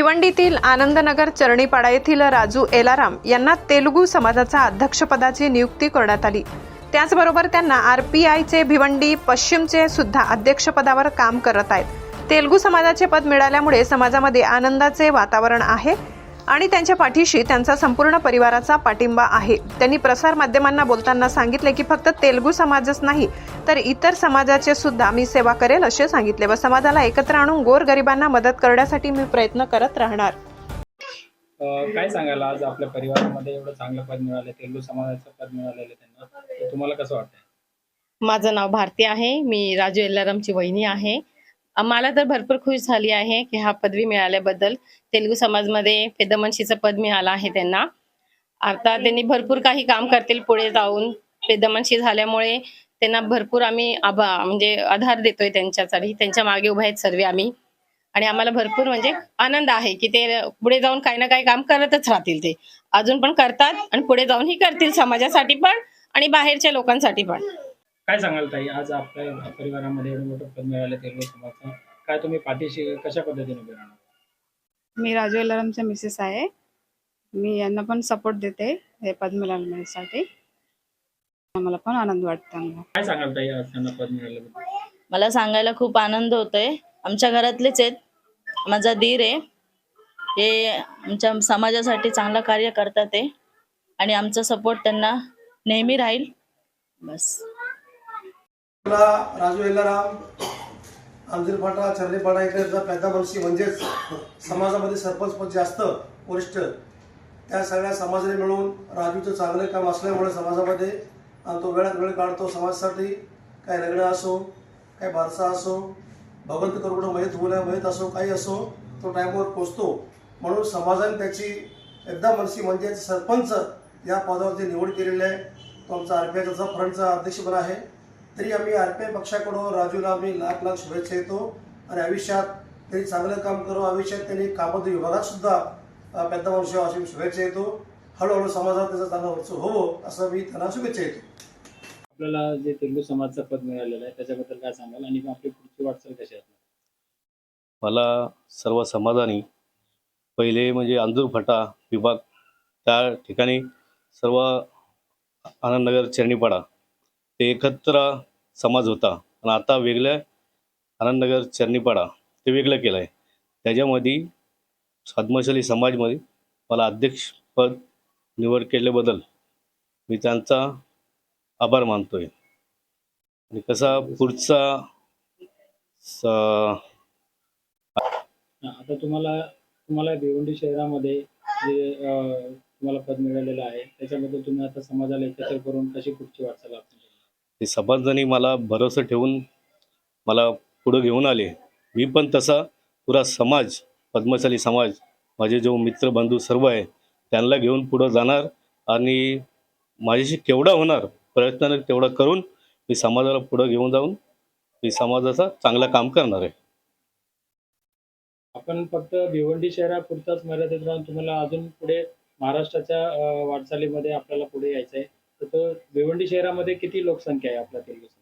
भिवंडीतील आनंदनगर चरणीपाडा येथील राजू एलाराम यांना तेलुगू समाजाचा अध्यक्षपदाची नियुक्ती करण्यात आली. त्याचबरोबर त्यांना आर पी आयचे भिवंडी पश्चिमचे सुद्धा अध्यक्षपदावर काम करत आहेत. तेलुगू समाजाचे पद मिळाल्यामुळे समाजामध्ये आनंदाचे वातावरण आहे. आणि त्यांच्या पाठीशी त्यांचा संपूर्ण परिवाराचा पाठिंबा आहे. त्यांनी प्रसार माध्यमांना बोलताना सांगितले की फक्त तेलुगू समाजच नाही तर इतर समाजाचे सुद्धा मी सेवा करेल असे सांगितले व समाजाला एकत्र आणून गोरगरिबांना मदत करण्यासाठी मी प्रयत्न करत राहणार. काय सांगाल आज आपल्या परिवारामध्ये एवढं चांगलं पद मिळालं तेलुगू समाजाचं पद मिळालेलं त्यांना? तुम्हाला कसं वाटतंय? माझं नाव भारती आहे. मी राजू एल्लारामची वहिनी आहे. मला तर भरपूर खुश झाली आहे की हा पदवी मिळाल्याबद्दल. तेलुगू समाजमध्ये पेदमनशीचं पद मिळालं आहे त्यांना. आता त्यांनी भरपूर काही काम करतील पुढे जाऊन. पेदमनशी झाल्यामुळे त्यांना भरपूर आम्ही आभा म्हणजे आधार देतोय त्यांच्यासाठी. त्यांच्या मागे उभे आहेत सर्व आम्ही. आणि आम्हाला भरपूर म्हणजे आनंद आहे की ते पुढे जाऊन काही ना काही काम करतच राहतील ते. अजून पण करतात आणि पुढे जाऊनही करतील समाजासाठी पण आणि बाहेरच्या लोकांसाठी पण. काय सांगाल ताई? आज आपल्या परिवारामध्ये एवढं मोठं पद मिळालं तेलुगू समाजाचं काय तुम्ही पाठीशी कशा पद्धतीने उभे राहणार? मी राजू अलारामच्या मिसेस आहे. मी यांना पण सपोर्ट देते हे पद मिळवण्यासाठी मला पण आनंद वाटतो मला काय सांगाल ताई आज त्यांना पद मिळालं मला सांगायला खूप आनंद होतोय. आमच्या घरातलेच आहेत. माझा दीर आहे. हे आमच्या समाजासाठी चांगलं कार्य करतात ते. आणि आमचा सपोर्ट त्यांना नेहमी राहील. बस. राजू एल्लाराम आंजीरपाटा चर्नीपाडा इकडचा पैदा मनशी म्हणजेच समाजामध्ये सरपंच पण जास्त वरिष्ठ. त्या सगळ्या समाजाने मिळून राजूचं चांगलं काम असल्यामुळे समाजामध्ये आणि तो वेळात वेळ काढतो समाजासाठी. काय लग्न असो काय बारसा असो भगवंत करुणं मयत होण्या मयत असो काही असो तो टाईमवर पोचतो. म्हणून समाजाने त्याची एकदा मनशी म्हणजेच सरपंच या पदावरती निवड केलेली आहे तो आमचा आर पी आयचा फ्रंटचा अध्यक्षपद आहे. तरी आम्ही आर पी आय पक्षाकडून राजूला आम्ही लाख लाख शुभेच्छा येतो आणि आयुष्यात त्यांनी चांगलं काम करू. आयुष्यात त्यांनी कामोद्योग विभागात सुद्धा पेद्दा वंश अशी शुभेच्छा येतो हळूहळू समाजात त्याचं चांगलं वर्च होवं असं मी त्यांना शुभेच्छा येतो आपल्याला जे तेलुगू समाजाचं पद मिळालेलं आहे त्याच्याबद्दल काय सांगाल? आणि आपली पुढची वाटचाल कशी असणार मला सर्व समाजाने पहिले म्हणजे अंजूर फटा विभाग त्या ठिकाणी सर्व आनंदनगर चरणीपाडा ते एकत्र समाज होता. आणि आता वेगळ्या आनंदनगर चरणीपाडा ते वेगळं केलं आहे त्याच्यामध्ये साधमशाली समाजमध्ये मला अध्यक्षपद निवड केल्याबद्दल मी त्यांचा आभार मानतोय. आणि कसा पुढचा स आता तुम्हाला तुम्हाला भिवंडी शहरामध्ये जे तुम्हाला पद मिळालेलं आहे त्याच्याबद्दल तुम्ही आता समाजाला एकत्र करून कशी पुढची वाटचाल आपण ते समाजाने मला भरोसा ठेवून मला पुढं घेऊन आले. मी पण तसा पुरा समाज पद्मशाली समाज माझे जो मित्र बंधू सर्व आहे त्यांना घेऊन पुढं जाणार आणि माझ्याशी केवढा होणार प्रयत्न तेवढा करून मी समाजाला पुढं घेऊन जाऊन मी समाजाचा चांगला काम करणार आहे. आपण फक्त भिवंडी शहरापुरताच मर्यादित राहून तुम्हाला अजून पुढे महाराष्ट्राच्या वाटचालीमध्ये आपल्याला पुढे यायचं आहे तर भिवंडी शहरामध्ये किती लोकसंख्या आहे आपल्या तेलुगू समाज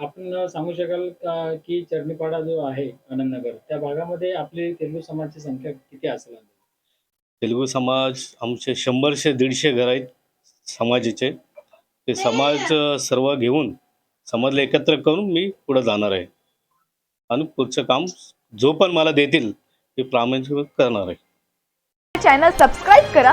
आपण सांगू शकाल का की चरणीपाडा जो आहे आनंदनगर त्या भागामध्ये आपली तेलुगू समाजची संख्या किती असेल? तेलुगू समाज आमचे शंभरशे दीडशे घर आहेत समाजाचे. ते समाज सर्व घेऊन समाजला एकत्र करून मी पुढं जाणार आहे. आणि पुढचं काम जो पण मला देतील ते प्रामाणिक करणार आहे. चॅनल सबस्क्राईब करा